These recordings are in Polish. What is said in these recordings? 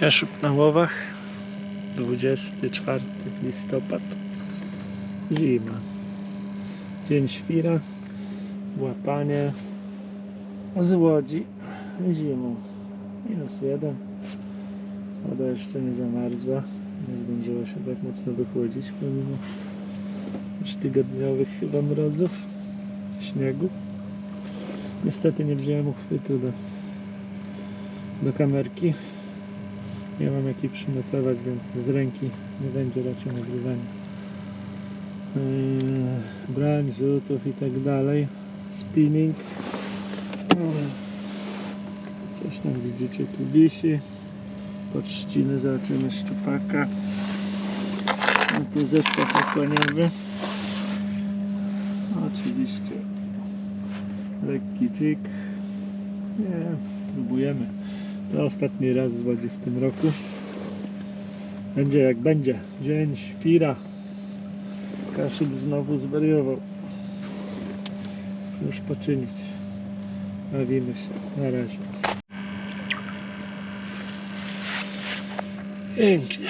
Kaszub na łowach. 24 listopad. Zima. Dzień świra. Łapanie z łodzi zimą. Minus jeden. Woda jeszcze nie zamarzła. Nie zdążyła się tak mocno wychłodzić pomimo już tygodniowych chyba mrozów, śniegów. Niestety nie wziąłem uchwytu do, do kamerki. Nie mam jakiej przymocować, więc z ręki nie będzie raczej nagrywania. Yy, brań, rzutów i tak dalej. Spinning. Coś tam widzicie tu wisi. Pod trzciny zobaczymy szczupaka. A tu zestaw okłaniawy. Oczywiście lekki dzik. Nie, próbujemy. To ostatni raz Łodzi w tym roku. Będzie jak będzie. Dzień świra. Kaszyk znowu zwariował. Cóż poczynić. Bawimy się. Na razie. Pięknie.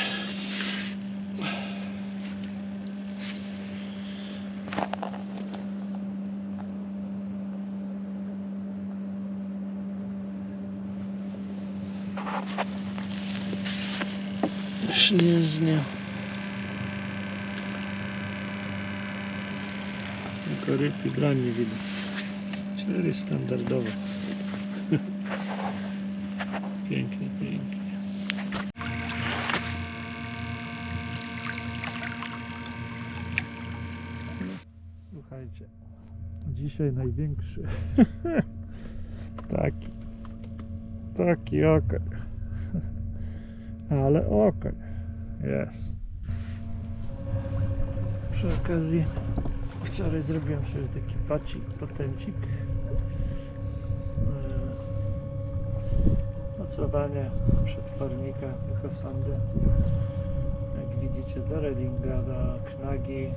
Śnieżnie. Tylko ryb i brań nie widać. Cztery standardowo. pięknie, pięknie. Słuchajcie, dzisiaj największy. taki. Taki okoń. Ale okoń. Jest. Przy okazji wczoraj zrobiłem sobie taki pacik, patencik. Yy, Mocowanie przetwornika tylko sondy. Jak widzicie do Redinga, do Knagi.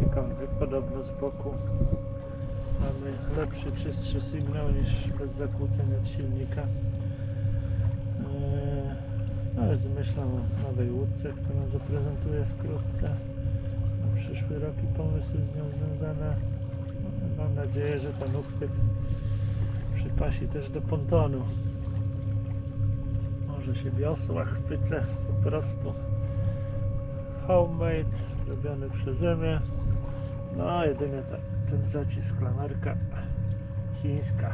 Ciekawe, podobno z boku mamy lepszy, czystszy sygnał niż bez zakłóceń od silnika. Ale zmyślam o nowej łódce, którą zaprezentuję wkrótce. Na przyszły rok i pomysły z nią związane. Mam nadzieję, że ten uchwyt przypasi też do pontonu. Może się wiosła chwycę po prostu. Homemade, zrobiony przeze mnie. No, jedynie ta, ten zacisk klamerka chińska.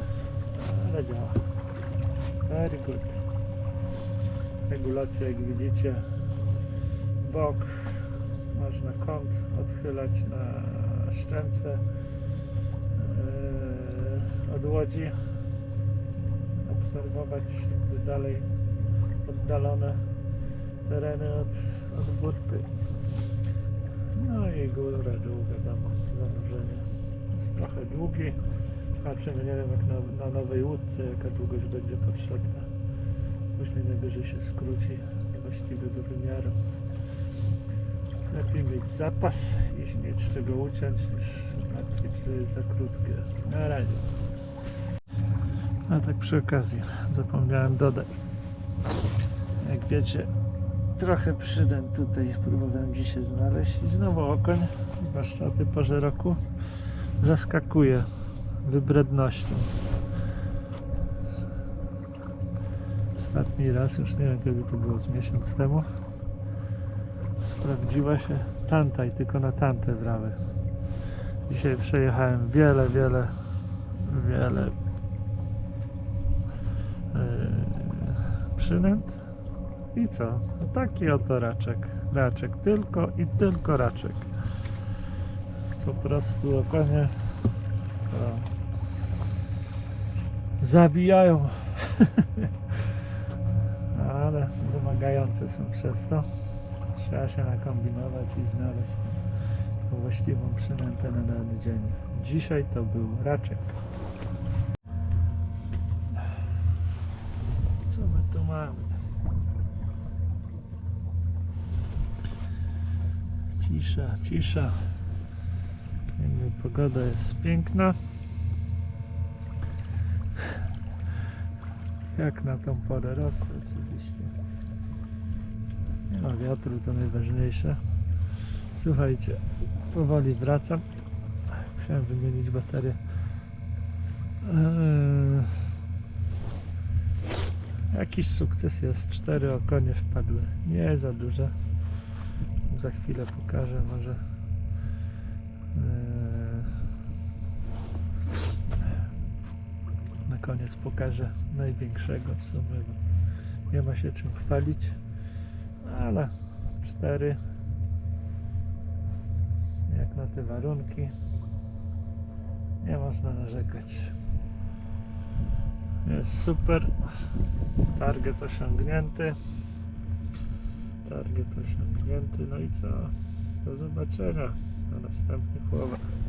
Ale działa. Very good. Regulacja, jak widzicie, bok. Można kąt odchylać na szczęce yy, od łodzi. Obserwować dalej oddalone tereny od, od. No i górę, dół, wiadomo, zanurzenie. Jest trochę długi. Patrzymy, nie wiem jak na, na nowej łódce, jaka długość będzie potrzebna. Później najwyżej się skróci do właściwego wymiaru. Lepiej mieć zapas i mieć czego uciąć, niż martwić, że jest za krótkie. Na razie. A tak przy okazji zapomniałem dodać. Jak wiecie, trochę przydęt tutaj próbowałem dzisiaj znaleźć i znowu okoń, zwłaszcza o tej porze roku, zaskakuje wybrednością. Ostatni raz, już nie wiem kiedy to było, z miesiąc temu, sprawdziła się tanta i tylko na tantę brały. Dzisiaj przejechałem wiele, wiele, wiele yy, przynęt i co? Taki oto raczek. Raczek. Tylko i tylko raczek. Po prostu okonie o, zabijają. Ale wymagające są przez to. Trzeba się nakombinować i znaleźć właściwą przynętę na dany dzień. Dzisiaj to był raczek. Co my tu mamy? Cisza, cisza. Pogoda jest piękna. Jak na tą porę roku oczywiście. Nie ma wiatru, to najważniejsze. Słuchajcie, powoli wracam. Musiałem wymienić baterię. Eee, jakiś sukces jest. Cztery okonie wpadły. Nie za duże. Za chwilę pokażę może. Na koniec pokażę największego w sumie. bo Nie ma się czym chwalić. Ale cztery. Jak na te warunki. Nie można narzekać. Jest super. Target osiągnięty. Target osiągnięty. No i co? Do zobaczenia na następnych łowach.